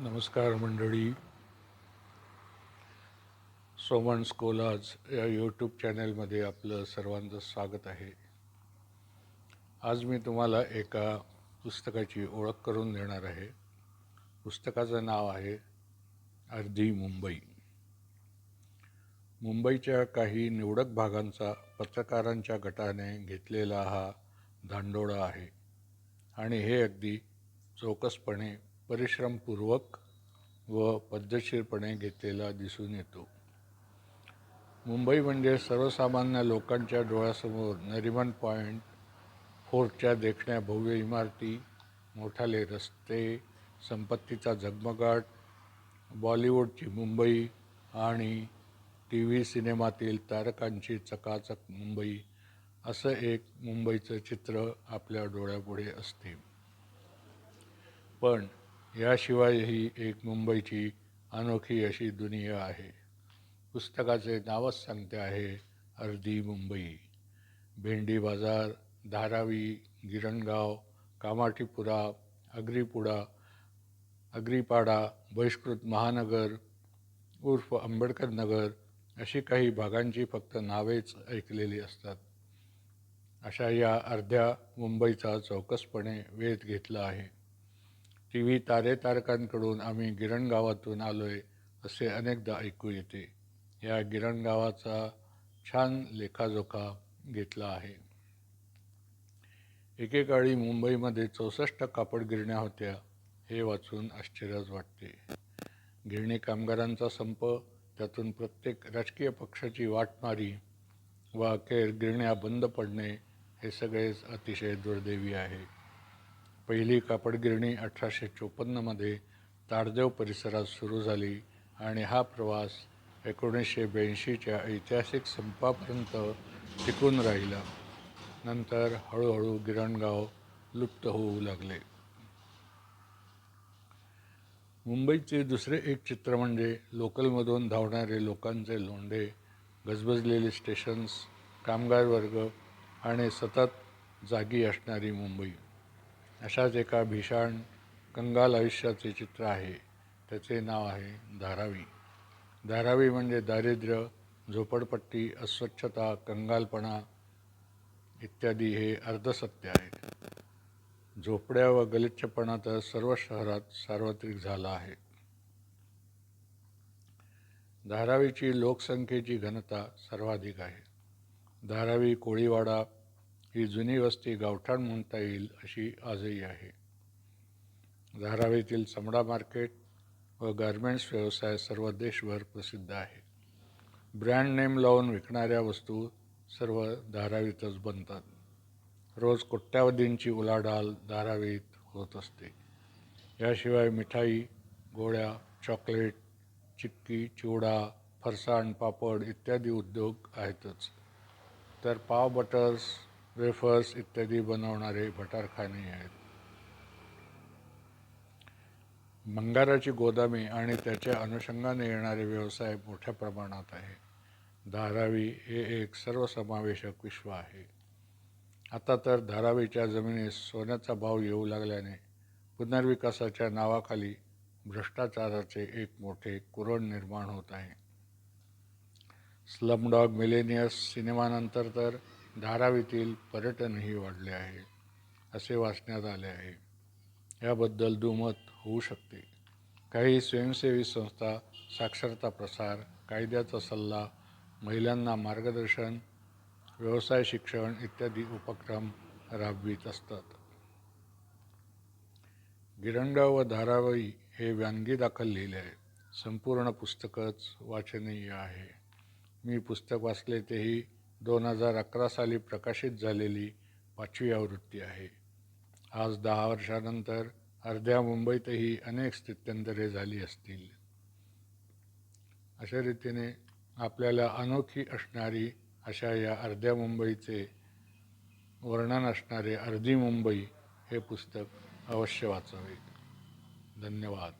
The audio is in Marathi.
नमस्कार मंडळी. सोमन स्कोलाज या यूट्यूब चॅनलमध्ये आपलं सर्वांचं स्वागत आहे. आज मी तुम्हाला एका पुस्तकाची ओळख करून देणार आहे. पुस्तकाचं नाव आहे अर्धी मुंबई. मुंबईच्या काही निवडक भागांचा पत्रकारांच्या गटाने घेतलेला हा धांडोळा आहे. आणि हे अगदी चौकसपणे परिश्रमपूर्वक व पद्धतशीरपणे घेतलेला दिसून येतो. मुंबई म्हणजे सर्वसामान्य लोकांच्या डोळ्यासमोर नरिमन पॉईंट फोर्टच्या देखण्या भव्य इमारती मोठाले रस्ते संपत्तीचा झगमगाट बॉलिवूडची मुंबई आणि टी व्ही सिनेमातील तारकांची चकाचक मुंबई असं एक मुंबईचं चित्र आपल्या डोळ्यापुढे असते. पण याशिवायही एक मुंबईची अनोखी अशी दुनिया आहे. पुस्तकाचे नावच सांगते आहे अर्धी मुंबई. भेंडी बाजार धारावी गिरणगाव कामाठीपुरा अग्रीपुडा अग्रीपाडा बहिष्कृत महानगर उर्फ आंबेडकर नगर अशी काही भागांची फक्त नावेच ऐकलेली असतात. अशा या अर्ध्या मुंबईचा चौकसपणे वेध घेतला आहे. टी व्ही तारे तारकांकडून आम्ही गिरण गावातून आलो आहे असे अनेकदा ऐकू येते. या गिरण गावाचा छान लेखाजोखा घेतला आहे. एकेकाळी मुंबईमध्ये चौसष्ट कापड गिरण्या होत्या हे वाचून आश्चर्यच वाटते. गिरणी कामगारांचा संप त्यातून प्रत्येक राजकीय पक्षाची वाटमारी व अखेर गिरण्या बंद पडणे हे सगळेच अतिशय दुर्दैवी आहे. पहिली कापड गिरणी अठराशे चोपन्नमध्ये ताडदेव परिसरात सुरू झाली आणि हा प्रवास एकोणीसशे ब्याऐंशीच्या ऐतिहासिक संपापर्यंत टिकून राहिला. नंतर हळूहळू गिरणगाव लुप्त होऊ लागले. मुंबईचे दुसरे एक चित्र म्हणजे लोकलमधून धावणारे लोकांचे लोंढे गजबजलेले स्टेशन्स कामगार वर्ग आणि सतत जागी असणारी मुंबई. अशाच एका भीषण कंगाल आयुष्याचे चित्र आहे. त्याचे नाव आहे धारावी. धारावी म्हणजे दारिद्र्य झोपडपट्टी अस्वच्छता कंगालपणा इत्यादी हे अर्धसत्य आहे झोपड्या व गलिच्छपणा तर सर्व शहरात सार्वत्रिक झाला आहे. धारावीची लोकसंख्येची घनता सर्वाधिक आहे. धारावी कोळीवाडा ही जुनी वस्ती गावठाण म्हणता येईल अशी आजही आहे. धारावीतील चमडा मार्केट व गारमेंट्स व्यवसाय सर्व देशभर प्रसिद्ध आहे. ब्रँड नेम लावून विकणाऱ्या वस्तू सर्व धारावीतच बनतात. रोज कोट्यावधींची उलाढाल धारावीत होत असते. याशिवाय मिठाई गोळ्या चॉकलेट चिक्की चिवडा फरसाण पापड इत्यादी उद्योग आहेतच. तर पाव बटर्स वेफर्स इत्यादी बनवणारे भटारखाने आहेत. भंगाराची गोदामे आणि त्याच्या अनुषंगाने येणारे व्यवसाय मोठ्या प्रमाणात आहे. धारावी हे एक सर्वसमावेशक विश्व आहे. आता तर धारावीच्या जमिनीस सोन्याचा भाव येऊ लागल्याने पुनर्विकासाच्या नावाखाली भ्रष्टाचाराचे एक मोठे कुरण निर्माण होत आहे. स्लमडॉग मिलेनियस सिनेमानंतर तर धारावीतील पर्यटनही वाढले आहे असे वाचण्यात आले आहे. याबद्दल दुमत होऊ शकते. काही स्वयंसेवी संस्था साक्षरता प्रसार कायद्याचा सल्ला महिलांना मार्गदर्शन व्यवसाय शिक्षण इत्यादी उपक्रम राबवित असतात. गिरंडा व धारावी हे व्यानगी दाखल लिहिले आहे. संपूर्ण पुस्तकच वाचनीय आहे. मी पुस्तक वाचले तेही दोन हजार अकरा साली प्रकाशित झालेली पाचवी आवृत्ती आहे. आज दहा वर्षानंतर अर्ध्या मुंबईतही अनेक स्थित्यंतरे झाली असतील. अशा रीतीने आपल्याला अनोखी असणारी अशा या अर्ध्या मुंबईचे वर्णन असणारे अर्धी मुंबई हे पुस्तक अवश्य वाचावे. धन्यवाद.